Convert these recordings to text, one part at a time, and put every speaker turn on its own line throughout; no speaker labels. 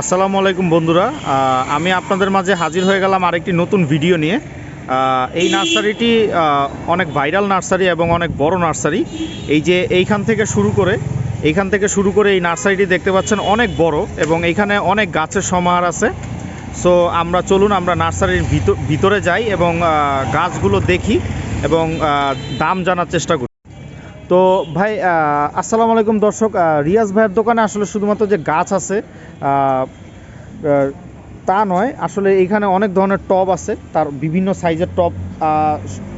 আসসালামু আলাইকুম বন্ধুরা। আমি আপনাদের মাঝে হাজির হয়ে গেলাম আরেকটি নতুন ভিডিও নিয়ে। এই নার্সারিটি অনেক ভাইরাল নার্সারি এবং অনেক বড় নার্সারি। এই যে এইখান থেকে শুরু করে, এইখান থেকে শুরু করে এই নার্সারিটি দেখতে পাচ্ছেন অনেক বড় এবং এইখানে অনেক গাছের সমাহার আছে। সো আমরা চলুন, আমরা নার্সারির ভিতরে যাই এবং গাছগুলো দেখি এবং দাম জানার চেষ্টা করি। তো ভাই আসসালামু আলাইকুম দর্শক। রিয়াজ ভাইয়ের দোকানে আসলে শুধুমাত্র যে গাছ আছে তা নয়, আসলে এখানে অনেক ধরনের টব আছে, তার বিভিন্ন সাইজের টব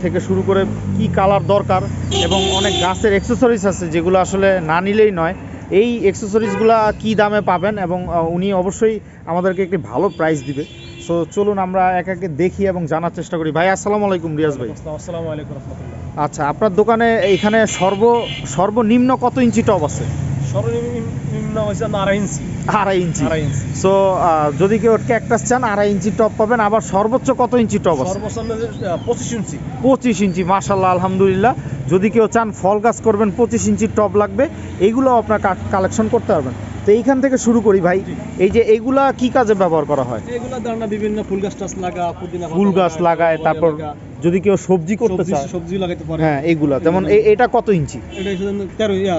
থেকে শুরু করে কি কালার দরকার এবং অনেক গাছের অ্যাক্সেসরিজ আছে যেগুলো আসলে না নিলেই নয়। এই অ্যাক্সেসরিজগুলো কি দামে পাবেন এবং উনি অবশ্যই আমাদেরকে একটি ভালো প্রাইস দিবে। সো চলুন আমরা এক একে দেখি এবং জানার চেষ্টা করি। ভাই, আসসালামু আলাইকুম রিয়াজ ভাই।
আসসালামু আলাইকুম রহমতুল্লাহ।
আচ্ছা আপনার দোকানে এখানে সর্ব সর্বনিম্ন কত ইঞ্চি টব আছে?
সর্বনিম্ন হয়েছে আড়াই ইঞ্চি।
আড়াই ইঞ্চি।
ইঞ্চি।
সো যদি কেউ ক্যাকটাস চান আড়াই ইঞ্চি টপ পাবেন আবার সর্বোচ্চ কত ইঞ্চি টপ আছে?
সর্বোচ্চ পঁচিশ ইঞ্চি।
পঁচিশ ইঞ্চি মাশাল্লাহ আলহামদুলিল্লাহ। যদি কেউ চান ফল গাছ করবেন পঁচিশ ইঞ্চির টপ লাগবে। এইগুলো আপনার কালেকশন করতে পারবেন। তো এইখান থেকে শুরু করি ভাই। এই যে এগুলা কি কাজে ব্যবহার করা হয়?
এগুলা না বিভিন্ন ফুল গাছ টাছ লাগা পুদিনা
ফুল গাছ লাগায় তারপর যদি কেউ সবজি করতে চায়
সবজি লাগাইতে পারে।
হ্যাঁ এইগুলা যেমন এটা কত ইঞ্চি?
এটা হচ্ছে আপনার তেরো ইয়া,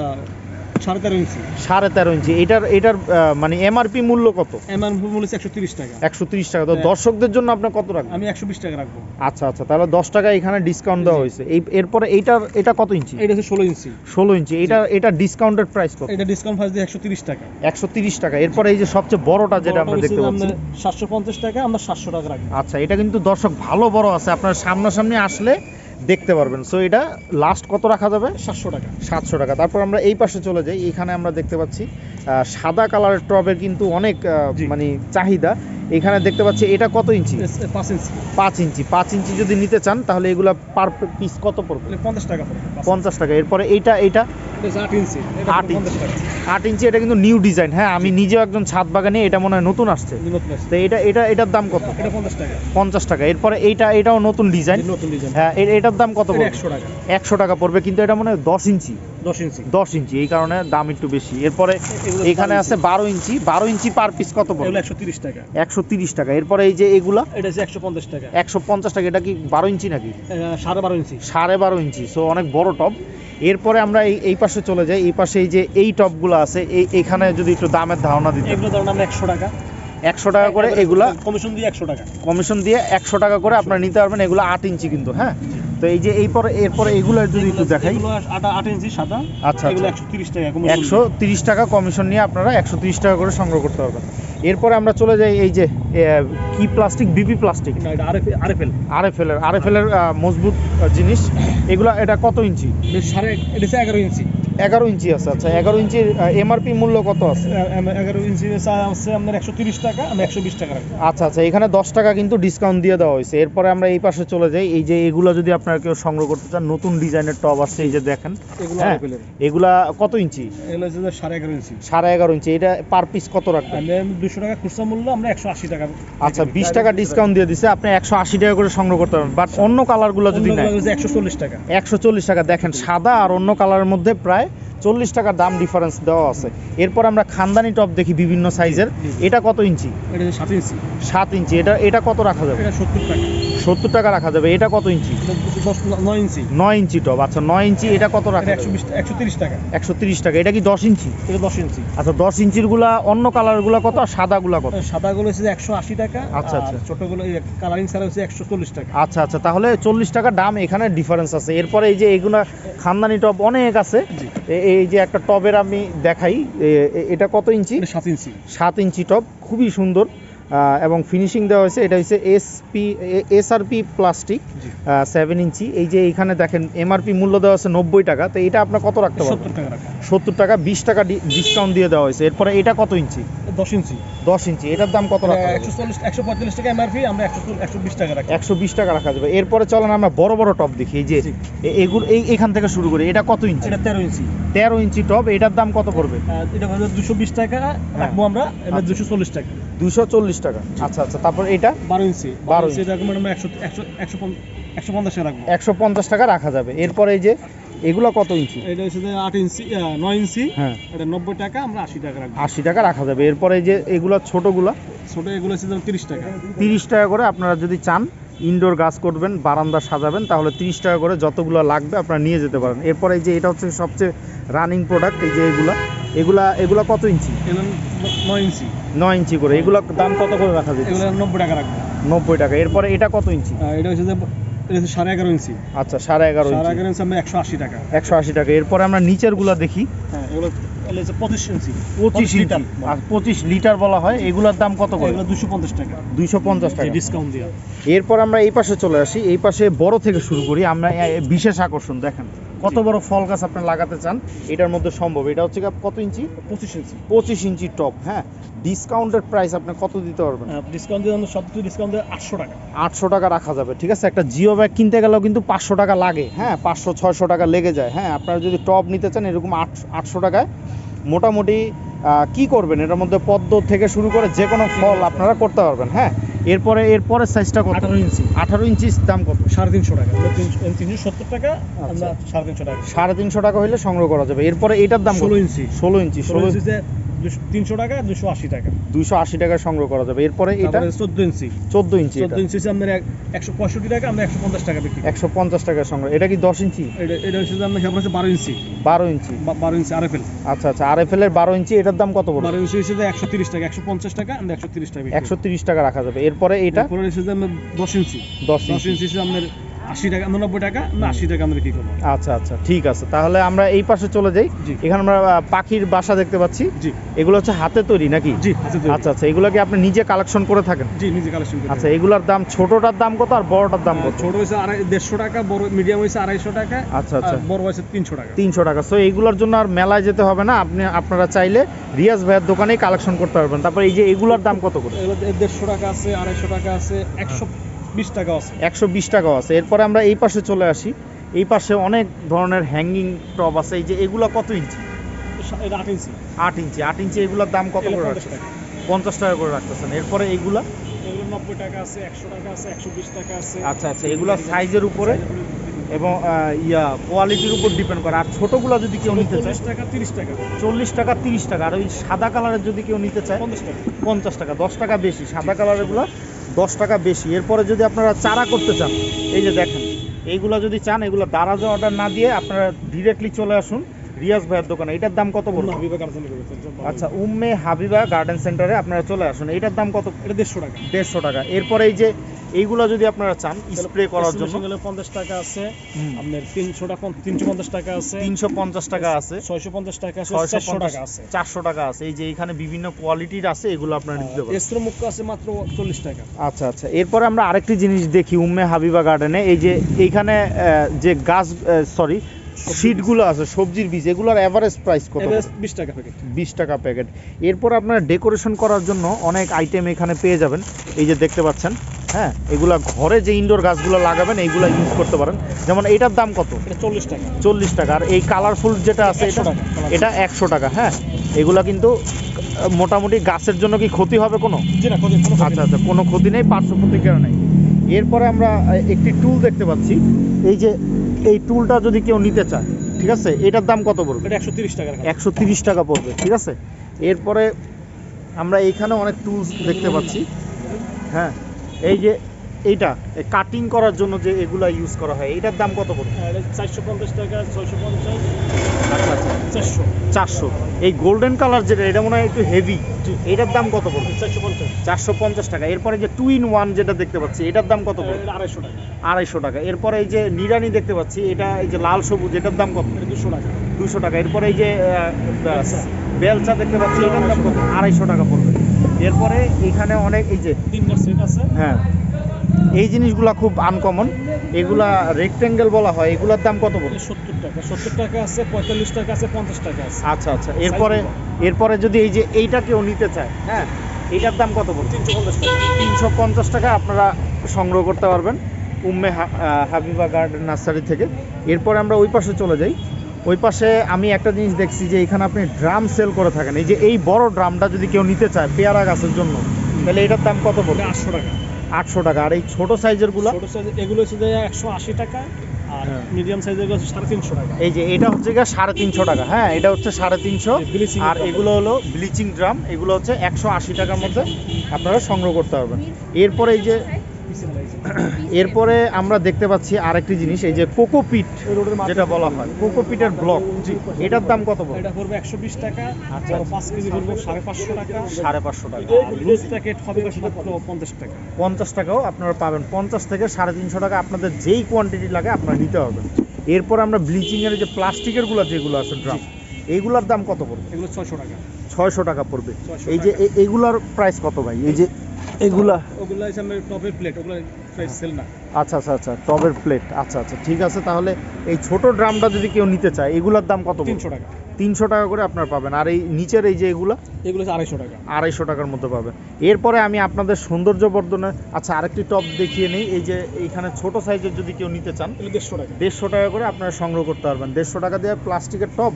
সাড়ে তেরো ইঞ্চি।
সাড়ে তেরো ইঞ্চি। এটার এটার মানে এমআরপি মূল্য কত?
এমন মূল্য একশো তিরিশ টাকা।
একশো তিরিশ টাকা। তো
হ্যাঁ।
দর্শকদের জন্য আপনার কত রাখবেন?
আমি একশো বিশ টাকা রাখব।
আচ্ছা আচ্ছা তাহলে দশ টাকা এখানে ডিসকাউন্ট দেওয়া হয়েছে। এই এরপরে এইটার এটা কত ইঞ্চি?
এটা হচ্ছে ষোলো ইঞ্চি।
ষোলো ইঞ্চি। এটা এটা ডিসকাউন্টেড প্রাইস কত?
এটা ডিসকাউন্ট দিয়ে একশো তিরিশ টাকা।
একশো তিরিশ টাকা। এরপরে এই যে সবচেয়ে বড়টা যেটা আমরা দেখতে পাচ্ছি।
সাতশো পঞ্চাশ টাকা আমরা সাতশো টাকা রাখব।
আচ্ছা এটা কিন্তু দর্শক ভালো বড় আছে। আপনার সামনাসামনি আসলে দেখতে পারবেন। সো এটা লাস্ট কত রাখা যাবে?
সাতশো টাকা।
সাতশো টাকা। তারপর আমরা এই পাশে চলে যাই। এখানে আমরা দেখতে পাচ্ছি সাদা কালারের টবের কিন্তু অনেক মানে চাহিদা। এখানে দেখতে পাচ্ছি এটা কত ইঞ্চি?
পাঁচ ইঞ্চি।
পাঁচ ইঞ্চি। পাঁচ ইঞ্চি যদি নিতে চান তাহলে এগুলা পার পিস কত পড়বে?
এটা পঞ্চাশ টাকা পড়বে
পঞ্চাশ টাকা। এরপরে এইটা এইটা?
এটা আট ইঞ্চি।
আট ইঞ্চি। আট ইঞ্চি এটা কিন্তু নিউ ডিজাইন হ্যাঁ আমি নিজেও একজন ছাদ বাগানে এটা মনে হয় নতুন আসছে। তো এটা এটা এটার দাম কত?
এটা পঞ্চাশ টাকা।
পঞ্চাশ টাকা। এরপরে এইটা এটাও নতুন ডিজাইন হ্যাঁ এটার দাম কত পড়বে?
একশো টাকা।
একশো টাকা পড়বে কিন্তু এটা মনে হয় দশ ইঞ্চি।
দশ ইঞ্চি।
দশ ইঞ্চি এই কারণে দাম একটু বেশি। এরপরে এখানে আছে বারো ইঞ্চি। বারো ইঞ্চি পার পিস কত পড়বে?
একশো তিরিশ টাকা।
একশো তিরিশ টাকা। এরপরে এই যে এগুলা?
এটা একশো পঞ্চাশ টাকা।
একশো পঞ্চাশ টাকা। এটা কি বারো ইঞ্চি নাকি?
সাড়ে বারো ইঞ্চি।
সাড়ে বারো ইঞ্চি। সো অনেক বড় টব। এরপরে আমরা এই এই পাশে চলে যাই। এই পাশে এই যে এই টপগুলো আছে এই এখানে যদি একটু দামের ধারণা দিতে।
এগুলো ধরুন আমরা একশো টাকা।
একশো টাকা করে এগুলা
কমিশন দিয়ে একশো টাকা।
কমিশন দিয়ে একশো টাকা করে আপনারা নিতে পারবেন। এগুলো আট ইঞ্চি কিন্তু হ্যাঁ? তো এই যে এই পরে এরপরে এগুলো যদি একটু দেখাই।
আট ইঞ্চি সাদা
আচ্ছা,
এগুলো
আচ্ছা।
একশো তিরিশ টাকা
কমিশন নিয়ে আপনারা একশো তিরিশ টাকা করে সংগ্রহ করতে পারবেন। এরপরে আমরা চলে যাই এই যে কি plastic BP plastic
RFL.
RFL এর মজবুত জিনিস। এগুলা এটা কত ইঞ্চি?
সাড়ে এটা এগারো ইঞ্চি।
এগারো ইঞ্চি আছে। আচ্ছা এগারো ইঞ্চির এমআরপি মূল্য কত আছে?
এগারো ইঞ্চি আছে আপনার একশো তিরিশ টাকা আমি একশো বিশ টাকা
আচ্ছা আচ্ছা এখানে দশ টাকা কিন্তু ডিসকাউন্ট দিয়ে দেওয়া হয়েছে। এরপরে আমরা এই পাশে চলে যাই। এই যে এগুলো যদি আপনারা কেউ সংগ্রহ করতে চান নতুন ডিজাইনের টব আসছে এই যে দেখেন। হ্যাঁ এগুলা কত ইঞ্চি?
সাড়ে এগারো ইঞ্চি।
সাড়ে এগারো ইঞ্চি। এটা পার পিস কত রাখবেন?
দুশো টাকা খুচরা মূল্য আমরা একশো আশি টাকা
আচ্ছা বিশ টাকা ডিসকাউন্ট দিয়ে দিছে আপনি একশো আশি টাকা করে সংগ্রহ করতে পারবেন। বাট অন্য কালারগুলো যদি নেয়?
একশো চল্লিশ টাকা।
একশো চল্লিশ টাকা। দেখেন সাদা আর অন্য কালারের মধ্যে প্রায় চল্লিশ টাকার দাম ডিফারেন্স দেওয়া আছে। এরপর আমরা খানদানি টপ দেখি বিভিন্ন সাইজের এটা কত ইঞ্চি?
সাত ইঞ্চি।
সাত ইঞ্চি। এটা এটা কত রাখা যাবে?
এটা সত্তর টাকা।
সত্তর টাকা রাখা যাবে। এটা কত ইঞ্চি?
নয় ইঞ্চি।
নয় ইঞ্চি টপ। আচ্ছা নয় ইঞ্চি এটা কত রাখা
একশো একশো তিরিশ টাকা।
একশো তিরিশ টাকা। এটা কি দশ ইঞ্চি?
এটা দশ ইঞ্চি।
আচ্ছা দশ ইঞ্চিরগুলা অন্য কালারগুলা কত আর সাদা গুলা কত
সাদাগুলো হচ্ছে একশো আশি টাকা
আচ্ছা, আচ্ছা।
ছোটগুলো কালারিং ছাড়া হচ্ছে একশো চল্লিশ টাকা।
আচ্ছা আচ্ছা। তাহলে চল্লিশ টাকা দাম এখানে ডিফারেন্স আছে। এরপরে এই যে এগুলা খানদানি টপ অনেক আছে। এই যে একটা টবের আমি দেখাই এটা কত ইঞ্চি?
সাত ইঞ্চি।
সাত ইঞ্চি টপ। খুবই সুন্দর। এবং ফিনিশিং দেওয়া হয়েছে এটা হচ্ছে SP SRP plastic seven inch. এই যে এইখানে দেখেন এমআরপি মূল্য দেওয়া হয়েছে নব্বই টাকা। তো এটা আপনার কত রাখতে পারবেন?
সত্তর টাকা
সত্তর টাকা বিশ টাকা ডিসকাউন্ট দিয়ে দেওয়া হয়েছে। এরপরে এটা কত ইঞ্চি?
দশ ইঞ্চি।
দশ ইঞ্চি এটার দাম কত রাখা
একশো চল্লিশ একশো পঁয়তাল্লিশ টাকা এমআরপি আমরা একশো একশো বিশ টাকা রাখি।
একশো বিশ টাকা রাখা যাবে। এরপরে চলেন আমরা বড় বড় টপ দেখি। এই যে এগুলো এই এখান থেকে শুরু করি। এটা কত ইঞ্চি?
এটা তেরো ইঞ্চি।
তেরো ইঞ্চি টপ এটার দাম কত পড়বে?
এটা দুশো বিশ টাকা রাখব আমরা এবার
আচ্ছা।
দুশো চল্লিশ টাকা।
দুশো চল্লিশ টাকা। আচ্ছা আচ্ছা তারপর এটা?
বারো ইঞ্চি।
বারো ইঞ্চি।
আমরা একশো একশো একশো পঞ্চাশ টাকা রাখব।
একশো পঞ্চাশ টাকা রাখা যাবে। এরপরে এই যে এগুলো কত ইঞ্চি?
এটা হচ্ছে যে আট ইঞ্চি নয় ইঞ্চি।
হ্যাঁ।
এটা নব্বই টাকা আমরা আশি টাকা রাখব।
আশি টাকা রাখা যাবে। এরপরে যে এগুলো ছোটোগুলা?
ছোট এগুলো হচ্ছে যেমন তিরিশ টাকা।
তিরিশ টাকা করে আপনারা যদি চান ইনডোর গাছ করবেন বারান্দা সাজাবেন তাহলে তিরিশ টাকা করে যতগুলো লাগবে আপনারা নিয়ে যেতে পারেন। এরপরে এই যে এটা হচ্ছে সবচেয়ে রানিং প্রোডাক্ট এই যে এগুলা। এগুলা এগুলা কত ইঞ্চি?
নয় ইঞ্চি।
নয় ইঞ্চি করে। এগুলো দাম কত করে রাখা যাবে
এগুলো নব্বই টাকা রাখব।
নব্বই টাকা। এরপরে এটা কত ইঞ্চি?
এটা হচ্ছে যে এটা হচ্ছে সাড়ে এগারো ইঞ্চি।
আচ্ছা সাড়ে এগারো
সাড়ে এগারো ইঞ্চি আমরা একশো আশি টাকা।
একশো আশি টাকা। এরপরে আমরা নিচেরগুলা দেখি।
হ্যাঁ এগুলো পঁচিশ ইঞ্চি।
পঁচিশ
লিটার।
আর পঁচিশ লিটার বলা হয় এগুলোর দাম কত করে?
এগুলো দুশো পঞ্চাশ টাকা।
দুইশো পঞ্চাশ টাকা।
ডিসকাউন্ট দেওয়া
এরপর আমরা এই পাশে চলে আসি। এই পাশে বড় থেকে শুরু করি। আমরা বিশেষ আকর্ষণ দেখেন। কত বড় ফল গাছ আপনি লাগাতে চান? এটার মধ্যে সম্ভব। এটা হচ্ছে কত ইঞ্চি?
পঁচিশ ইঞ্চি।
পঁচিশ ইঞ্চি টপ হ্যাঁ। ডিসকাউন্টেড প্রাইস আপনি কত দিতে পারবেন?
ডিসকাউন্ট আমরা সব কিছু ডিসকাউন্ট দিয়ে আটশো টাকা।
আটশো টাকা রাখা যাবে ঠিক আছে? একটা জিও ব্যাগ কিনতে গেলেও কিন্তু পাঁচশো টাকা লাগে হ্যাঁ? পাঁচশো ছয়শো টাকা লেগে যায় হ্যাঁ? আপনারা যদি টপ নিতে চান এরকম আট আটশো টাকায় মোটামুটি কি করবেন? এটার মধ্যে পদ্ম থেকে শুরু করে যে কোনো ফল আপনারা করতে পারবেন হ্যাঁ? এরপরে এরপরে সাইজটা কত?
আঠারো ইঞ্চি।
আঠারো ইঞ্চির দাম কত?
সাড়ে তিনশো টাকা। তিনশো সত্তর টাকা
আচ্ছা।
আমরা সাড়ে তিনশো টাকা।
সাড়ে তিনশো টাকা হলে সংগ্রহ করা যাবে। এরপরে এটার দাম
ষোলো ইঞ্চি।
ষোলো ইঞ্চি
ষোলো ইঞ্চিতে তিনশো টাকা দুশো আশি টাকা।
দুইশো আশি টাকায় সংগ্রহ করা যাবে। এরপরে এটা?
চোদ্দ ইঞ্চি।
চোদ্দ ইঞ্চি
চোদ্দ ইঞ্চি আমাদের একশো পঁয়ষট্টি টাকা আমরা একশো পঞ্চাশ টাকা বিক্রি করি।
একশো পঞ্চাশ টাকায় সংগ্রহ। এটা কি দশ ইঞ্চি?
এটা এটা হচ্ছে আমরা খেয়াল হচ্ছে বারো ইঞ্চি।
বারো ইঞ্চি।
বারো ইঞ্চি আরএফএল।
আচ্ছা আচ্ছা আর এফ এর বারো ইঞ্চি এটার দাম কত পড়বে?
বারো ইঞ্চি হচ্ছে যে একশো তিরিশ টাকা একশো পঞ্চাশ টাকা আমরা একশো তিরিশ টাকা।
একশো তিরিশ টাকা রাখা যাবে। এরপরে এটা?
দশ ইঞ্চি।
দশ
দশ
ইঞ্চি।
হচ্ছে আপনার আশি টাকা নব্বই টাকা আমরা আশি টাকা আমরা বিক্রি করব?
আচ্ছা আচ্ছা ঠিক আছে। তাহলে আমরা এই পাশে চলে যাই। এখানে আমরা পাখির বাসা দেখতে পাচ্ছি।
জি।
এগুলো হচ্ছে হাতে তৈরি নাকি?
জি আচ্ছা
আচ্ছা এগুলো কি আপনি নিজে কালেকশন করে থাকেন?
জি নিজে কালেকশন করি
আচ্ছা এগুলোর দাম ছোটটার দাম কত আর বড়টার দাম কত?
ছোট হয়েছে আড়াই দেড়শো টাকা বড় মিডিয়াম হয়েছে আড়াইশো টাকা
আচ্ছা আচ্ছা।
বড় হয়েছে তিনশো টাকা।
তিনশো টাকা। সো এইগুলোর জন্য আর মেলায় যেতে হবে না। আপনি আপনারা চাইলে রিয়াজ ভাইয়ের দোকানেই কালেকশন করতে পারবেন। তারপর এই যে এগুলোর দাম কত করে?
এগুলো দেড়শো টাকা আছে আড়াইশো টাকা আছে একশো বিশ টাকা আছে।
একশো বিশ টাকাও আছে। এরপরে আমরা এই পাশে চলে আসি। এই পাশে অনেক ধরনের হ্যাঙ্গিং টপ আছে। এই যে এগুলো কত ইঞ্চি?
এটা আট ইঞ্চি।
আট ইঞ্চি। আট ইঞ্চি এগুলোর দাম কত করে রাখছেন
টাকা।
পঞ্চাশ টাকা করে রাখতেছেন। এরপরে এইগুলা?
এগুলো নব্বই টাকা আছে একশো টাকা আছে একশো বিশ টাকা আছে।
আচ্ছা আচ্ছা। এগুলা সাইজের উপরে এবং ইয়া কোয়ালিটির উপর ডিপেন্ড করে। আর ছোটগুলা যদি কেউ নিতে চায়?
চল্লিশ টাকা তিরিশ টাকা।
চল্লিশ টাকা তিরিশ টাকা। আর ওই সাদা কালারের যদি কেউ নিতে চায়?
পঞ্চাশ টাকা।
পঞ্চাশ টাকা দশ টাকা বেশি। সাদা কালারেরগুলো দশ টাকা বেশি। এরপরে যদি আপনারা চারা করতে চান এই যে দেখেন এইগুলো যদি চান এগুলো দারাজে অর্ডার না দিয়ে আপনারা ডিরেক্টলি চলে আসুন রিয়াজ ভাইয়ের দোকানে। এটার দাম কত
করবে
আচ্ছা উম্মে হাবিবা গার্ডেন সেন্টারে আপনারা চলে আসুন। এটার দাম কত?
এটা দেড়শো টাকা।
দেড়শো টাকা। এরপরে এই যে এইগুলো যদি আপনারা চান স্প্রে করার জন্য।
পঞ্চাশ টাকা আছে আপনার তিনশো টাকা তিনশো পঞ্চাশ টাকা আছে।
তিনশো পঞ্চাশ টাকা আছে।
ছয়শো পঞ্চাশ টাকা আছে
ছয়শো
টাকা আছে।
চারশো টাকা আছে। এই যে এখানে বিভিন্ন কোয়ালিটির আছে এগুলো আপনারা নিতে পারেন
এস্ত্র মুক্ত আছে মাত্র চল্লিশ টাকা।
আচ্ছা আচ্ছা। এরপরে আমরা আরেকটি জিনিস দেখি উম্মে হাবিবা গার্ডেনে এই যে এইখানে যে গাছ সরি সিটগুলো আছে সবজির বীজ এগুলোর অ্যাভারেজ প্রাইস কত?
বিশ টাকা প্যাকেট
বিশ টাকা প্যাকেট এরপর আপনারা ডেকোরেশন করার জন্য অনেক আইটেম এখানে পেয়ে যাবেন। এই যে দেখতে পাচ্ছেন হ্যাঁ এগুলা ঘরে যে ইনডোর গাছগুলো লাগাবেন এইগুলো ইউজ করতে পারেন। যেমন এইটার দাম কত?
এটা চল্লিশ টাকা।
চল্লিশ টাকা। আর এই কালারফুল যেটা আছে এটা এটা একশো টাকা হ্যাঁ। এগুলা কিন্তু মোটামুটি গাছের জন্য কি ক্ষতি হবে কোনো?
জি না কোনো কোনো
আচ্ছা আচ্ছা কোনো ক্ষতি নেই পার্শ্ব প্রতিক্রিয়া নেই। এরপরে আমরা একটি টুল দেখতে পাচ্ছি। এই যে এই টুলটা যদি কেউ নিতে চায় ঠিক আছে? এটার দাম কত পড়বে?
এটা একশো তিরিশ টাকা
একশো তিরিশ টাকা পড়বে ঠিক আছে? এরপরে আমরা এইখানে অনেক টুলস দেখতে পাচ্ছি। হ্যাঁ এই যে এইটা কাটিং করার জন্য যে এগুলা ইউজ করা হয় এটার দাম কত পড়বে
চারশো পঞ্চাশ টাকা ছয়শো পঞ্চাশ
আচ্ছা আচ্ছা।
চারশো।
চারশো। এই গোল্ডেন কালার যেটা এটা মনে হয় একটু হেভি এটার দাম কত পড়বে
চারশো পঞ্চাশ।
চারশো পঞ্চাশ টাকা। এরপরে যে টু ইন ওয়ান যেটা দেখতে পাচ্ছি এটার দাম কত পড়বে
আড়াইশো টাকা।
আড়াইশো টাকা। এরপরে এই যে নিরানি দেখতে পাচ্ছি এটা এই যে লাল সবুজ এটার দাম কত?
দুশো টাকা।
দুশো টাকা। এরপরে এই যে
বেলচা।
দেখতে পাচ্ছি এটার দাম কত? আড়াইশো টাকা পড়বে। এরপরে এখানে অনেক এই যে
সেট আছে।
হ্যাঁ। এই জিনিসগুলা খুব আনকমন এগুলা রেক্টেঙ্গেল বলা হয় এগুলার দাম কত পড়বে
সত্তর টাকা। সত্তর টাকা আছে পঁয়তাল্লিশ টাকা আছে পঞ্চাশ টাকা আছে।
আচ্ছা আচ্ছা। এরপরে এরপরে যদি এই যে এইটা কেউ নিতে চায় হ্যাঁ এইটার দাম কত পড়বে
তিনশো পঞ্চাশ টাকা।
তিনশো পঞ্চাশ টাকা আপনারা সংগ্রহ করতে পারবেন উম্মে হাবিবা গার্ডেন নার্সারি থেকে। এরপরে আমরা ওই পাশে চলে যাই। ওই পাশে আমি একটা জিনিস দেখছি যে এখানে আপনি ড্রাম সেল করে থাকেন। এই যে এই বড় ড্রামটা যদি কেউ নিতে চায় পেয়ারা গাছের জন্য তাহলে এটার দাম কত পড়বে
আটশো টাকা।
আটশো টাকা। আর এই ছোটো
সাইজেরগুলা? সাইজ এগুলো হচ্ছে যে একশো আশি টাকা আর
হ্যাঁ।
মিডিয়াম সাইজেরগুলো সাড়ে তিনশো টাকা।
এই যে এটা হচ্ছে গিয়ে সাড়ে তিনশো টাকা। হ্যাঁ এটা হচ্ছে সাড়ে তিনশো। আর এগুলো হলো ব্লিচিং ড্রাম এগুলো হচ্ছে একশো আশি টাকার মধ্যে আপনারা সংগ্রহ করতে পারবেন। এরপরে এই যে এরপরে আমরা দেখতে পাচ্ছি আরেকটি জিনিস এই যে কোকোপিট যেটা বলা হয়। কোকোপিটের ব্লক। এটার দাম কত
এটা পড়বে একশো বিশ টাকা
আচ্ছা।
আর পাঁচ কেজি পড়বে সাড়ে পাঁচশো টাকা।
সাড়ে পাঁচশো টাকা।
লুজ প্যাকেট হবে পঞ্চাশ টাকা।
পঞ্চাশ টাকাও আপনারা পাবেন। পঞ্চাশ থেকে সাড়ে তিনশো টাকা আপনাদের যেই কোয়ান্টিটি লাগে আপনারা নিতে পারবেন এরপর আমরা ব্লিচিংয়ের যে প্লাস্টিকেরগুলো যেগুলো আছে ড্রাম এইগুলোর দাম কত পড়বে?
এগুলো ছয়শো টাকা।
ছয়শো টাকা পড়বে। এই যে এ- এইগুলোর প্রাইস কত ভাই? এই যে এগুলা?
ওগুলো হচ্ছে টপের প্লেট ওগুলো প্রাইস সেল না।
আচ্ছা আচ্ছা আচ্ছা টবের প্লেট আচ্ছা আচ্ছা ঠিক আছে তাহলে এই ছোট ড্রামটা যদি কেউ নিতে চায় এগুলোর দাম কত
তিনশো টাকা।
তিনশো টাকা করে আপনারা পাবেন আর এই নিচের এই যে এগুলা?
এগুলো আড়াইশো টাকা।
আড়াইশো টাকার মধ্যে পাবেন। এরপরে আমি আপনাদের সৌন্দর্য বর্ধনে আচ্ছা আরেকটি টপ দেখিয়ে নিই এই যে এইখানে ছোট সাইজের যদি কেউ নিতে চান
দেড়শো টাকা।
দেড়শো টাকা করে আপনারা সংগ্রহ করতে পারবেন। দেড়শো টাকা দিয়ে প্লাস্টিকের টপ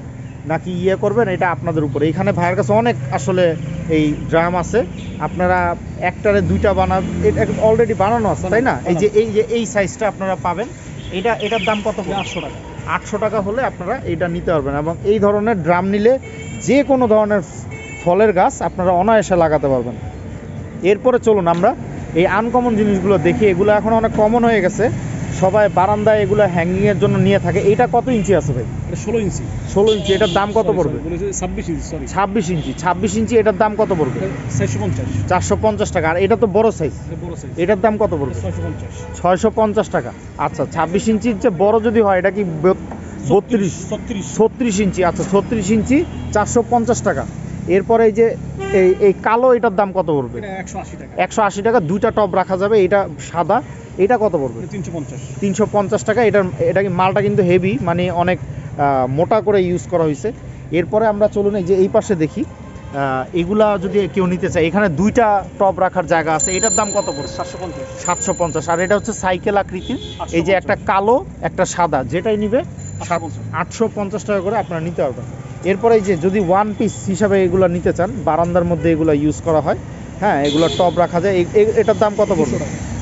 নাকি ইয়ে করবেন এটা আপনাদের উপরে। এখানে ভাইয়ের কাছে অনেক আসলে এই ড্রাম আছে। আপনারা একটারে দুইটা বানা এটা অলরেডি বানানো আছে তাই না? এই যে এই যে এই সাইজটা আপনারা পাবেন এটা এটার দাম কত
আটশো টাকা।
আটশো টাকা হলে আপনারা এটা নিতে পারবেন এবং এই ধরনের ড্রাম নিলে যে কোনো ধরনের ফলের গাছ আপনারা অনায়াসে লাগাতে পারবেন। এরপরে চলুন আমরা এই আনকমন জিনিসগুলো দেখি। এগুলো এখন অনেক কমন হয়ে গেছে। সবাই বারান্দায় এগুলো হ্যাঙ্গিংয়ের জন্য নিয়ে থাকে। এটা কত ইঞ্চি আছে ভাই?
ষোলো ইঞ্চি।
ষোলো ইঞ্চি এটার দাম কত পড়বে?
ছাব্বিশ ইঞ্চি সরি
ছাব্বিশ ইঞ্চি ছাব্বিশ ইঞ্চি এটার দাম কত পড়বে?
চারশো পঞ্চাশ।
চারশো পঞ্চাশ টাকা আর এটা তো বড় সাইজ
বড় সাইজ
এটার দাম কত পড়বে?
ছয়শো পঞ্চাশ।
ছয়শো পঞ্চাশ টাকা। আচ্ছা ছাব্বিশ ইঞ্চির যে বড় যদি হয় এটা কি বত্রিশ?
ছত্রিশ
ইঞ্চি আচ্ছা ছত্রিশ ইঞ্চি চারশো পঞ্চাশ টাকা। এরপরে এই যে এই এই কালো এটার দাম কত পড়বে?
একশো আশি টাকা।
দুইটা টপ রাখা যাবে এটা সাদা। এটা কত পড়বে?
তিনশো পঞ্চাশ।
টাকা এটার এটা কি মালটা কিন্তু হেভি মানে অনেক মোটা করে ইউজ করা হয়েছে। এরপরে আমরা চলুন এই যে এই পাশে দেখি। এগুলা যদি কেউ নিতে চায় এখানে দুইটা টপ রাখার জায়গা আছে। এটার দাম কত পড়ছে
সাতশো পঞ্চাশ।
আর এটা হচ্ছে সাইকেল আকৃতির। এই যে একটা কালো একটা সাদা যেটাই নিবে
আটশো পঞ্চাশ।
টাকা করে আপনারা নিতে পারবেন। এরপরে এই যে যদি ওয়ান পিস হিসাবে এগুলো নিতে চান বারান্দার মধ্যে এগুলো ইউজ করা হয় হ্যাঁ এগুলো টপ রাখা যায়। এটার দাম কত পড়বে?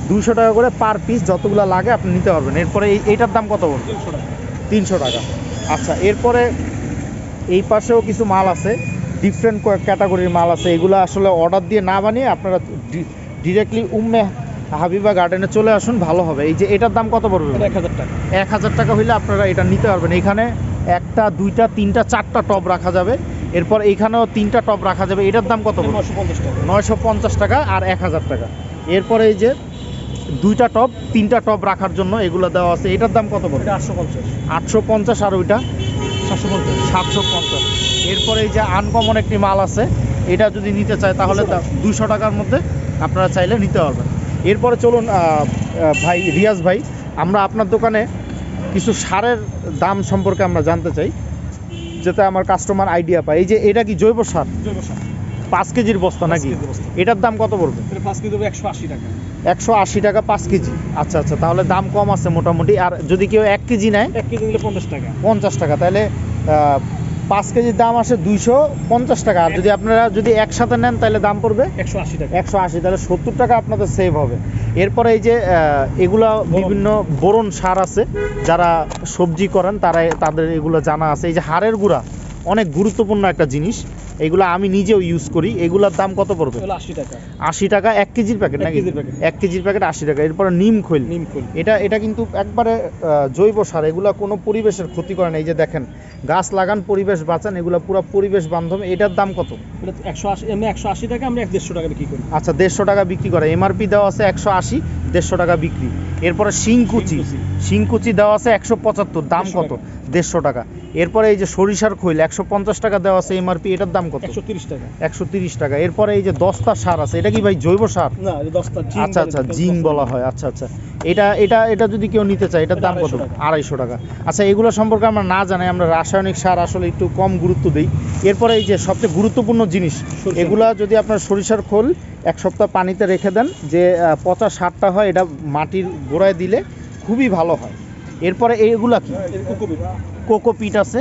দুশো টাকা।
করে পার পিস যতগুলো লাগে আপনি নিতে পারবেন। এরপরে এই এইটার দাম কত পড়বে?
টাকা।
তিনশো টাকা। আচ্ছা এরপরে এই পাশেও কিছু মাল আছে ডিফারেন্ট ক্যাটাগরির মাল আছে এগুলো আসলে অর্ডার দিয়ে না বানিয়ে আপনারা ডিরেক্টলি উম্মে হাবিবা গার্ডেনে চলে আসুন ভালো হবে। এই যে এটার দাম কত পড়বে?
এক হাজার টাকা।
এক হাজার টাকা হইলে আপনারা এটা নিতে পারবেন। এখানে একটা দুইটা তিনটা চারটা টব রাখা যাবে। এরপর এইখানেও তিনটা টব রাখা যাবে। এটার দাম কত পড়বে?
নশো পঞ্চাশ টাকা।
নয়শো পঞ্চাশ টাকা আর এক হাজার টাকা। এরপরে এই যে দুইটা টপ তিনটা টপ রাখার জন্য এগুলো দেওয়া আছে। এটার দাম কত পড়বে
আটশো পঞ্চাশ।
আটশো পঞ্চাশ আর ওইটা?
সাতশো পঞ্চাশ।
সাতশো পঞ্চাশ। এরপরে এই যে আনকমন একটি মাল আছে এটা যদি নিতে চায় তাহলে দুশো টাকার মধ্যে আপনারা চাইলে নিতে পারবেন। এরপরে চলুন ভাই রিয়াজ ভাই আমরা আপনার দোকানে কিছু সারের দাম সম্পর্কে আমরা জানতে চাই যাতে আমার কাস্টমার আইডিয়া পায়। এই যে এটা কি জৈব সার?
জৈব সার।
পাঁচ কেজির বস্তা নাকি। এটার দাম কত পড়বে?
পাঁচ কেজি একশো আশি টাকা।
একশো আশি টাকা পাঁচ কেজি। আচ্ছা আচ্ছা তাহলে দাম কম আছে মোটামুটি। আর যদি কেউ এক কেজি নেয়?
এক কেজি নিলে পঞ্চাশ টাকা।
পঞ্চাশ টাকা তাহলে পাঁচ কেজির দাম আসে দুইশো পঞ্চাশ টাকা। আর যদি আপনারা যদি একসাথে নেন তাহলে দাম পড়বে?
একশো আশি টাকা।
একশো আশি তাহলে সত্তর টাকা আপনাদের সেভ হবে। এরপরে এই যে এগুলা বিভিন্ন বোরন সার আছে যারা সবজি করেন তারা তাদের এগুলো জানা আছে। এই যে হাড়ের গুঁড়া অনেক গুরুত্বপূর্ণ একটা জিনিস। এগুলো আমি নিজেও ইউজ করি। এগুলার দাম কত পড়বে?
আশি টাকা।
আশি টাকা এক কেজির প্যাকেট নাকি?
প্যাকেট।
এক কেজির প্যাকেট আশি টাকা। এরপরে নিম খৈল।
নিম খৈল।
এটা এটা কিন্তু একবারে জৈব সার। এগুলা কোনো পরিবেশের ক্ষতি করে না। এই যে দেখেন গাছ লাগান পরিবেশ বাঁচান এগুলো পুরো পরিবেশ বান্ধব। এটার দাম কত?
এটা একশো আশি এমনি একশো আশি টাকা আমরা দেড়শো টাকা বিক্রি করি।
আচ্ছা দেড়শো টাকা বিক্রি করে। এমআরপি দেওয়া আছে একশো আশি দেড়শো টাকা বিক্রি। এরপরে শিংকুচি।
শিংকুচি।
দেওয়া আছে একশো পঁচাত্তর দাম কত? দেড়শো টাকা। এরপরে এই যে সরিষার খৈল একশো পঞ্চাশ টাকা দেওয়া আছে এমআরপি এটার দাম কত?
একশো তিরিশ টাকা।
একশো তিরিশ টাকা। এরপরে এই যে দস্তা সার আছে এটা কি ভাই জৈব সার?
না জিং
আচ্ছা আচ্ছা জিং বলা হয় আচ্ছা আচ্ছা। এটা এটা এটা যদি কেউ নিতে চায় এটার দাম কত?
250 টাকা।
আড়াইশো টাকা। আচ্ছা এগুলো সম্পর্কে আমরা না জানাই আমরা রাসায়নিক সার আসলে একটু কম গুরুত্ব দিই। এরপরে এই যে সবচেয়ে গুরুত্বপূর্ণ জিনিস এগুলা যদি আপনার সরিষার খোল এক সপ্তাহ পানিতে রেখে দেন যে পচা সারটা হয় এটা মাটির গোড়ায় দিলে খুবই ভালো হয়। এরপরে এইগুলা কি?
কোকোপিট।
কোকোপিট আছে।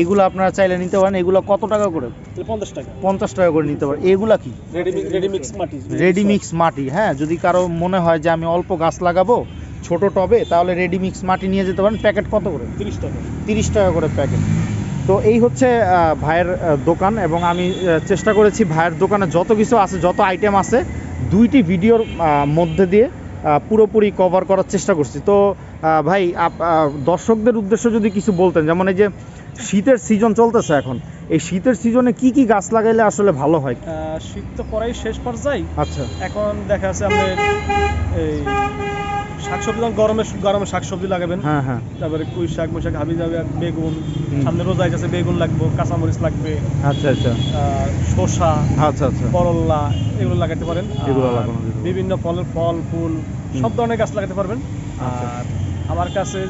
এগুলো আপনারা চাইলে নিতে পারেন। এগুলো কত টাকা করে?
পঞ্চাশ টাকা।
পঞ্চাশ টাকা করে নিতে এগুলা কি?
মাটি।
হ্যাঁ? যদি কারও মনে হয় যে আমি অল্প গাছ লাগাবো ছোট টবে তাহলে মাটি নিয়ে যেতে পারেন। প্যাকেট কত করে?
তিরিশ টাকা।
তিরিশ টাকা করে প্যাকেট তো এই হচ্ছে ভাইয়ের দোকান এবং আমি চেষ্টা করেছি ভাইয়ের দোকানে যত কিছু আছে যত আইটেম আছে দুইটি ভিডিওর মধ্যে দিয়ে পুরোপুরি কভার করার চেষ্টা করছি। তো ভাই দর্শকদের উদ্দেশ্যে যদি কিছু বলতেন যেমন এই যে শীতের সিজন চলতেছে এখন এই শীতের সিজনে কি কি গাছ লাগাইলে আসলে ভালো হয়?
শীত তো পরেই শেষ পর্যায়ে।
আচ্ছা।
এখন দেখা যাচ্ছে আপনি এই শাকসবজি যেমন গরমে গরমে শাকসবজি লাগাবেন
হ্যাঁ হ্যাঁ।
তারপরে কুই শাক মুই শাক হাবি যাবে বেগুন। সামনে রোজা যাচ্ছে বেগুন লাগবে কাঁচামরিচ লাগবে
আচ্ছা আচ্ছা।
শসা
আচ্ছা আচ্ছা।
করল্লা এগুলো লাগাতে পারেন।
এগুলো লাগানো
বিভিন্ন ফলের ফল ফুল সব ধরনের গাছ লাগাতে পারবেন।
আচ্ছা।
আর আমার কাছে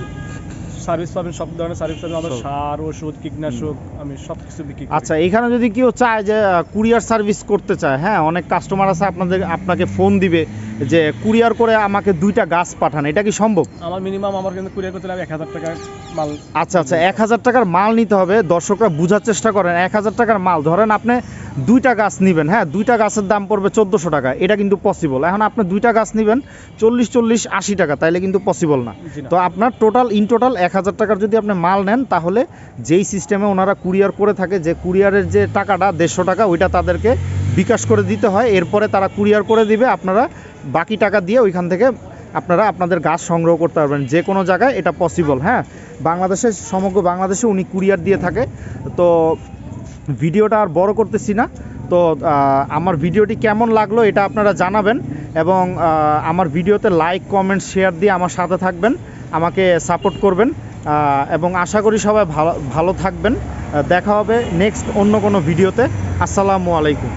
সার্ভিস পাবেন সব ধরনের সার্ভিস পাবেন।
আমাদের।
সার ওষুধ কীটনাশক আমি সব কিছু বিক্রি করি।
আচ্ছা এখানে যদি কেউ চায় যে কুরিয়ার সার্ভিস করতে চায় হ্যাঁ অনেক কাস্টমার আছে আপনাদের আপনাকে ফোন দিবে যে কুরিয়ার করে আমাকে দুইটা গাছ পাঠান এটা কি সম্ভব?
আমার মিনিমাম আমার কিন্তু কুরিয়ার করতে লাগে এক হাজার টাকার মাল
আচ্ছা আচ্ছা এক হাজার টাকার মাল নিতে হবে দর্শকরা বোঝার চেষ্টা করেন এক হাজার টাকার মাল ধরেন আপনি দুইটা গাছ নেবেন হ্যাঁ দুইটা গাছের দাম পড়বে চোদ্দোশো টাকা এটা কিন্তু পসিবল এখন আপনি দুইটা গাছ নেবেন চল্লিশ চল্লিশ আশি টাকা তাইলে কিন্তু পসিবল না।
না।
তো আপনার টোটাল ইন টোটাল এক হাজার টাকার যদি আপনি মাল নেন তাহলে যেই সিস্টেমে ওনারা কুরিয়ার করে থাকে যে কুরিয়ারের যে টাকাটা দেড়শো টাকা ওইটা তাদেরকে বিকাশ করে দিতে হয়, এরপরে তারা কুরিয়ার করে দিবে, আপনারা বাকি টাকা দিয়ে ওইখান থেকে আপনারা আপনাদের গাছ সংগ্রহ করতে পারবেন, যে কোনো জায়গায় এটা পসিবল হ্যাঁ? বাংলাদেশে, সমগ্র বাংলাদেশে উনি কুরিয়ার দিয়ে থাকে। তো ভিডিওটা আর বড় করতেছি না। তো আমার ভিডিওটি কেমন লাগল এটা আপনারা জানাবেন এবং আমার ভিডিওতে লাইক কমেন্ট শেয়ার দিয়ে আমার সাথে থাকবেন, আমাকে সাপোর্ট করবেন এবং আশা করি সবাই ভালো ভালো থাকবেন। দেখা হবে নেক্সট অন্য কোনো ভিডিওতে। আসসালামু আলাইকুম।